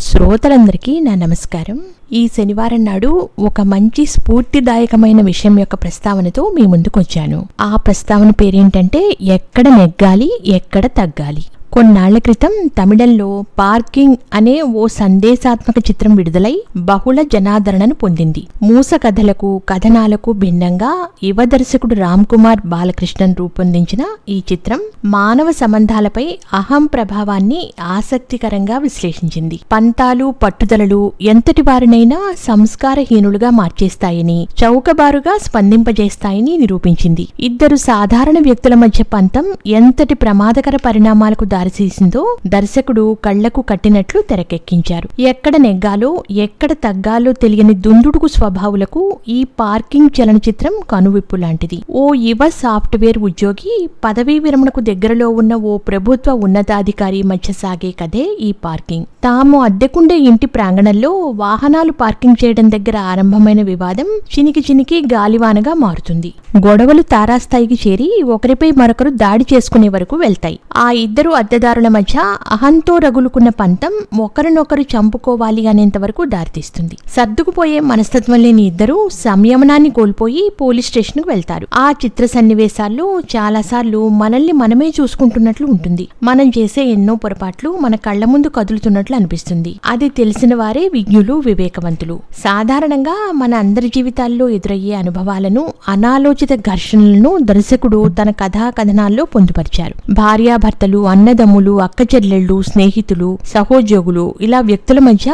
శ్రోతలందరికీ నా నమస్కారం. ఈ శనివారం నాడు ఒక మంచి స్ఫూర్తిదాయకమైన విషయం యొక్క ప్రస్తావనతో మీ ముందుకు వచ్చాను ఆ ప్రస్తావన పేరేంటంటే ఎక్కడ నెగ్గాలి ఎక్కడ తగ్గాలి. కొన్నాళ్ళ క్రితం తమిళంలో పార్కింగ్ అనే ఓ సందేశాత్మక చిత్రం విడుదలై బహుళ జనాదరణను పొందింది. మూస కథలకు కథనాలకు భిన్నంగా యువ దర్శకుడు రామ్ కుమార్ బాలకృష్ణన్ రూపొందించిన ఈ చిత్రం మానవ సంబంధాలపై అహం ప్రభావాన్ని ఆసక్తికరంగా విశ్లేషించింది. పంతాలు పట్టుదలలు ఎంతటి వారినైనా సంస్కారహీనులుగా మార్చేస్తాయని చౌకబారుగా స్పందింపజేస్తాయని నిరూపించింది. ఇద్దరు సాధారణ వ్యక్తుల మధ్య పంతం ఎంతటి ప్రమాదకర పరిణామాలకు దారితీసిందో దర్శకుడు కళ్ళకు కట్టినట్లు తెరకెక్కించారు. ఎక్కడ నెగ్గాలో ఎక్కడ తగ్గాలో తెలియని దుందుడుకు స్వభావులకు ఈ పార్కింగ్ చలనచిత్రం కనువిప్పు లాంటిది. ఓ యువ సాఫ్ట్వేర్ ఉద్యోగి పదవీ విరమణకు దగ్గరలో ఉన్న ఓ ప్రభుత్వ ఉన్నతాధికారి మధ్య సాగే కథే ఈ పార్కింగ్. తాము అద్దెకుండే ఇంటి ప్రాంగణంలో వాహనాలు పార్కింగ్ చేయడం దగ్గర ఆరంభమైన వివాదం చినికి చినికి గాలివానగా మారుతుంది. గొడవలు తారాస్థాయికి చేరి ఒకరిపై మరొకరు దాడి చేసుకునే వరకు వెళ్తాయి. ఆ ఇద్దరు అద్దెదారుల మధ్య అహంతో రగులుకున్న పంతం ఒకరినొకరు చంపుకోవాలి అనేంతవరకు దారితీస్తుంది. సర్దుకుపోయే మనస్తత్వం లేని ఇద్దరు సంయమనాన్ని కోల్పోయి పోలీస్ స్టేషన్కు వెళ్తారు. ఆ చిత్ర సన్నివేశాల్లో చాలాసార్లు మనల్ని మనమే చూసుకుంటున్నట్లు ఉంటుంది. మనం చేసే ఎన్నో పొరపాట్లు మన కళ్ళ ముందు కదులుతున్నట్లు అనిపిస్తుంది. అది తెలిసిన వారే విజ్ఞులు వివేకవంతులు. సాధారణంగా మన అందరి జీవితాల్లో ఎదురయ్యే అనుభవాలను అనాలోచిత ఘర్షణలను దర్శకుడు తన కథా కథనాల్లో పొందుపరిచారు. భార్యాభర్తలు అన్నదమ్ములు అక్కచెల్లెళ్ళు స్నేహితులు సహోద్యోగులు ఇలా వ్యక్తుల మధ్య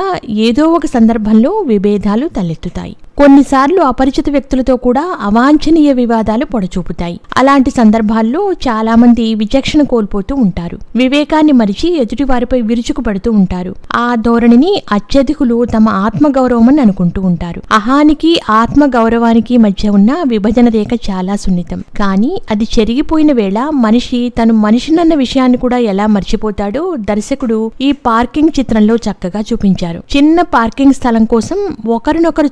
ఏదో ఒక సందర్భంలో విభేదాలు తలెత్తుతాయి. కొన్నిసార్లు అపరిచిత వ్యక్తులతో కూడా అవాంఛనీయ వివాదాలు పొడచూపుతాయి. అలాంటి సందర్భాల్లో చాలా మంది విచక్షణ కోల్పోతూ ఉంటారు. వివేకాన్ని మరిచి ఎదుటివారిపై విరుచుకుపడుతూ ఉంటారు. ఆ ధోరణిని అత్యధికులు తమ ఆత్మగౌరవం అని అనుకుంటూ ఉంటారు. అహానికి ఆత్మ గౌరవానికి మధ్య ఉన్న విభజన రేఖ చాలా సున్నితం. కానీ అది చెరిగిపోయిన వేళ మనిషి తను మనిషినన్న విషయాన్ని కూడా ఎలా మర్చిపోతాడో దర్శకుడు ఈ పార్కింగ్ చిత్రంలో చక్కగా చూపించారు. చిన్న పార్కింగ్ స్థలం కోసం ఒకరినొకరు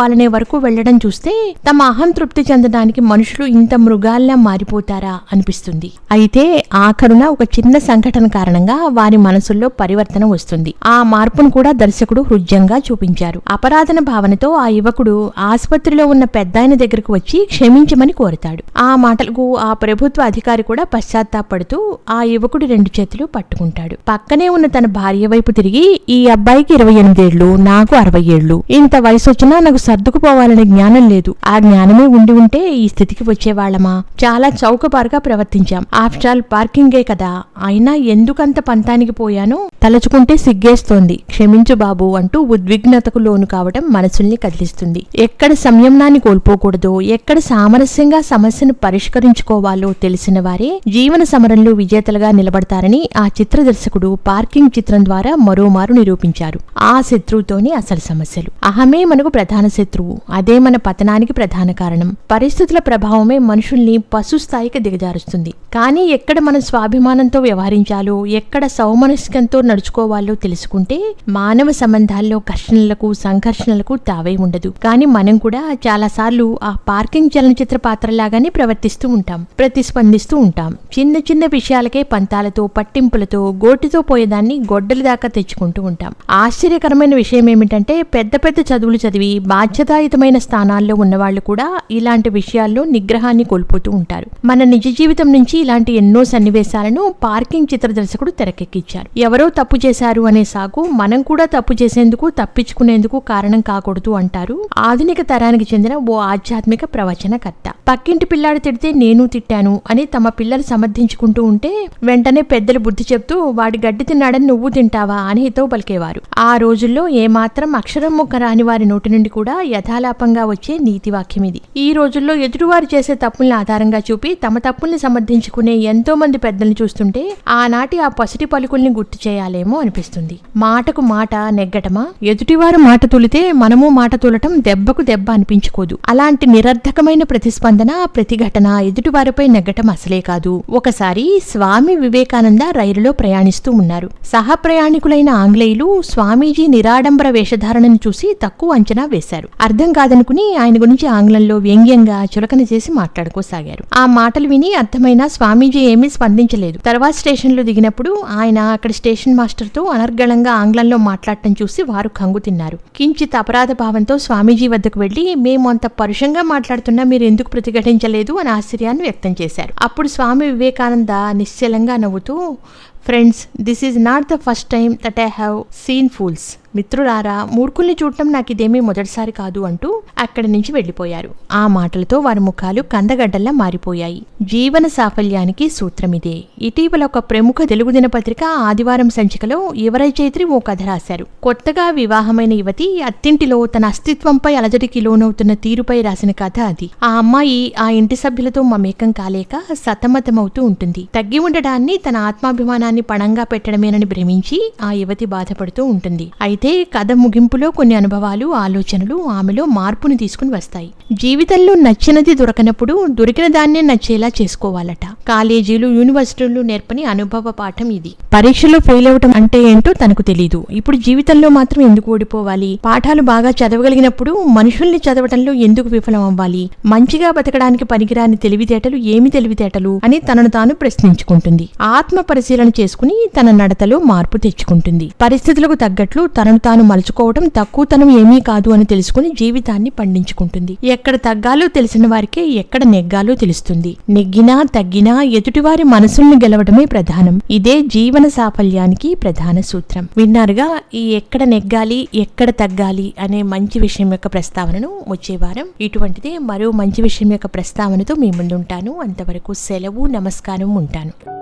చంపుకోవాలనే వరకు వెళ్ళడం చూస్తే తమ అహం తృప్తి చెందడానికి మనుషులు ఇంత మృగాల్లా మారిపోతారా అనిపిస్తుంది. అయితే ఆఖరున ఒక చిన్న సంఘటన కారణంగా వారి మనసుల్లో పరివర్తన వస్తుంది. ఆ మార్పును కూడా దర్శకుడు హృద్యంగా చూపించారు. అపరాధన భావనతో ఆ యువకుడు ఆసుపత్రిలో ఉన్న పెద్దాయన దగ్గరకు వచ్చి క్షమించమని కోరుతాడు. ఆ మాటలకు ఆ ప్రభుత్వ అధికారి కూడా పశ్చాత్తాపడుతూ ఆ యువకుడు రెండు చేతులు పట్టుకుంటాడు. పక్కనే ఉన్న తన భార్య వైపు తిరిగి ఈ అబ్బాయికి ఇరవై ఎనిమిదేళ్ళు నాకు అరవై ఏళ్ళు ఇంత వయసు వచ్చినా నాకు సర్దుకుపోవాలనే జ్ఞానం లేదు. ఆ జ్ఞానమే ఉండి ఉంటే ఈ స్థితికి వచ్చేవాళ్ళమా? చాలా చౌకబారుగా ప్రవర్తించాం. ఆఫ్టర్ ఆల్ పార్కింగే కదా. అయినా ఎందుకంత పంతానికి పోయానో? తలచుకుంటే సిగ్గేస్తోంది. క్షమించు బాబు అంటూ ఉద్విగ్నతకు లోను కావడం మనసుల్ని కదిలిస్తుంది. ఎక్కడ సంయమనాన్ని కోల్పోకూడదో ఎక్కడ సామరస్యంగా సమస్యను పరిష్కరించుకోవాలో తెలిసిన వారే జీవన సమరంలో విజేతలుగా నిలబడతారని ఆ చిత్ర దర్శకుడు పార్కింగ్ చిత్రం ద్వారా మరోమారు నిరూపించారు. ఆ శత్రువుతోనే అసలు సమస్యలు. అహమే మనకు ప్రధాన శత్రువు. అదే మన పతనానికి ప్రధాన కారణం. పరిస్థితుల ప్రభావమే మనుషుల్ని పశు స్థాయికి దిగజారుస్తుంది. కానీ ఎక్కడ మనం స్వాభిమానంతో వ్యవహరించాలో ఎక్కడ సౌమనస్కంతో నడుచుకోవాలో తెలుసుకుంటే మానవ సంబంధాల్లో ఘర్షణలకు సంఘర్షణలకు తావే ఉండదు. కానీ మనం కూడా చాలాసార్లు ఆ పార్కింగ్ చలనచిత్ర పాత్రలాగానే ప్రవర్తిస్తూ ఉంటాం ప్రతిస్పందిస్తూ ఉంటాం. చిన్న చిన్న విషయాలకే పంతాలతో పట్టింపులతో గోటితో పోయేదాన్ని గొడ్డల దాకా తెచ్చుకుంటూ ఉంటాం. ఆశ్చర్యకరమైన విషయం ఏమిటంటే పెద్ద పెద్ద చదువులు చదివి బాధ్యతాయుతమైన స్థానాల్లో ఉన్నవాళ్ళు కూడా ఇలాంటి విషయాల్లో నిగ్రహాన్ని కోల్పోతూ ఉంటారు. మన నిజ జీవితం నుంచి ఇలాంటి ఎన్నో సన్నివేశాలను పార్కింగ్ చిత్ర దర్శకుడు తెరకెక్కించారు. ఎవరో తప్పు చేశారు అనే సాకు మనం కూడా తప్పు చేసేందుకు తప్పించుకునేందుకు కారణం కాకూడదు అంటారు ఆధునిక తరానికి చెందిన ఓ ఆధ్యాత్మిక ప్రవచనకర్త. పక్కింటి పిల్లాడు తిడితే నేను తిట్టాను అని తమ పిల్లలు సమర్థించుకుంటూ ఉంటే వెంటనే పెద్దలు బుద్ధి చెప్తూ వాడి గడ్డి తిన్నాడని నువ్వు తింటావా? అని హితవు పలికేవారు. ఆ రోజుల్లో ఏమాత్రం అక్షరం ముక్క రాని వారి నోటి నుండి కూడా యథాలాపంగా వచ్చే నీతివాక్యం ఇది. ఈ రోజుల్లో ఎదుటివారు చేసే తప్పుల్ని ఆధారంగా చూపి తమ తప్పుల్ని సమర్థించుకునే ఎంతో మంది పెద్దల్ని చూస్తుంటే ఆనాటి ఆ పసిటి పలుకుల్ని గుర్తు చేయాలేమో అనిపిస్తుంది. మాటకు మాట నెగ్గటమా? ఎదుటివారు మాట తులితే మనము మాట తులటం దెబ్బకు దెబ్బ అనిపించుకోదు. అలాంటి నిరర్ధకమైన ప్రతిస్పందన ప్రతిఘటన ఎదుటివారిపై నెగ్గటం అసలే కాదు. ఒకసారి స్వామి వివేకానంద రైలులో ప్రయాణిస్తూ ఉన్నారు. సహ ప్రయాణికులైన ఆంగ్లేయులు స్వామీజీ నిరాడంబర వేషధారణను చూసి తక్కువ అంచనా వేశారు. అర్థం కాదనుకుని ఆయన గురించి ఆంగ్లంలో వ్యంగ్యంగా చులకన చేసి మాట్లాడుకోసాగారు. ఆ మాటలు విని అర్థమైన స్వామీజీ ఏమీ స్పందించలేదు. తర్వాత స్టేషన్లో దిగినప్పుడు ఆయన అక్కడ స్టేషన్ మాస్టర్తో అనర్గళంగా ఆంగ్లంలో మాట్లాడటం చూసి వారు కంగు తిన్నారు. కించిత్ అపరాధ భావంతో స్వామీజీ వద్దకు వెళ్ళి మేము అంత పరుషంగా మాట్లాడుతున్నా మీరు ఎందుకు ప్రతిఘటించలేదు? అని ఆశ్చర్యాన్ని వ్యక్తం చేశారు. అప్పుడు స్వామి వివేకానంద నిశ్చలంగా నవ్వుతూ friends this is not the first time that I have seen fools మిత్రులారా మూర్ఖుల్ని చూడటం నాకు ఇదేమీ మొదటిసారి కాదు అంటూ అక్కడి నుంచి వెళ్ళిపోయారు. ఆ మాటలతో వారి ముఖాలు కందగడ్డల్లా మారిపోయాయి. జీవన సాఫల్యానికి సూత్రమిదే. ఇటీవల ఒక ప్రముఖ తెలుగు దినపత్రిక ఆదివారం సంచికలో యువరై చైత్రి ఓ కథ రాశారు. కొత్తగా వివాహమైన యువతి అత్తింటిలో తన అస్తిత్వంపై అలజడికి లోనవుతున్న తీరుపై రాసిన కథ అది. ఆ అమ్మాయి ఆ ఇంటి సభ్యులతో మమేకం కాలేక సతమతమవుతూ ఉంటుంది. తగ్గి ఉండడాన్ని తన ఆత్మాభిమానాన్ని పణంగా పెట్టడమేనని భ్రమించి ఆ యువతి బాధపడుతూ ఉంటుంది. అయితే కథ ముగింపులో కొన్ని అనుభవాలు ఆలోచనలు ఆమెలో మార్పుని తీసుకుని వస్తాయి. జీవితంలో నచ్చినది దొరకనప్పుడు దొరికిన దాన్నే నచ్చేలా చేసుకోవాలట. కాలేజీలు యూనివర్సిటీలు నేర్పని అనుభవ పాఠం ఇది. పరీక్షలో ఫెయిల్ అవటం అంటే ఏంటో తనకు తెలీదు. ఇప్పుడు జీవితంలో మాత్రం ఎందుకు ఓడిపోవాలి? పాఠాలు బాగా చదవగలిగినప్పుడు మనుషుల్ని చదవటంలో ఎందుకు విఫలం అవ్వాలి? మంచిగా బతకడానికి పనికిరాని తెలివితేటలు ఏమి తెలివితేటలు అని తనను తాను ప్రశ్నించుకుంటుంది. ఆత్మ పరిశీలన చేసుకుని తన నడతలో మార్పు తెచ్చుకుంటుంది. పరిస్థితులకు తగ్గట్లు తనను తాను మలుచుకోవడం తక్కువతనం ఏమీ కాదు అని తెలుసుకుని జీవితాన్ని పండించుకుంటుంది. ఎక్కడ తగ్గాలో తెలిసిన వారికే ఎక్కడ నెగ్గాలో తెలుస్తుంది. నెగ్గినా తగ్గినా ఎదుటివారి మనసుల్ని గెలవడమే ప్రధానం. ఇదే జీవన సాఫల్యానికి ప్రధాన సూత్రం. విన్నారుగా ఈ ఎక్కడ నెగ్గాలి ఎక్కడ తగ్గాలి అనే మంచి విషయం యొక్క ప్రస్తావనను వచ్చే వారం ఇటువంటిదే మరో మంచి విషయం యొక్క ప్రస్తావనతో మీ ముందుంటాను. అంతవరకు సెలవు నమస్కారం ఉంటాను.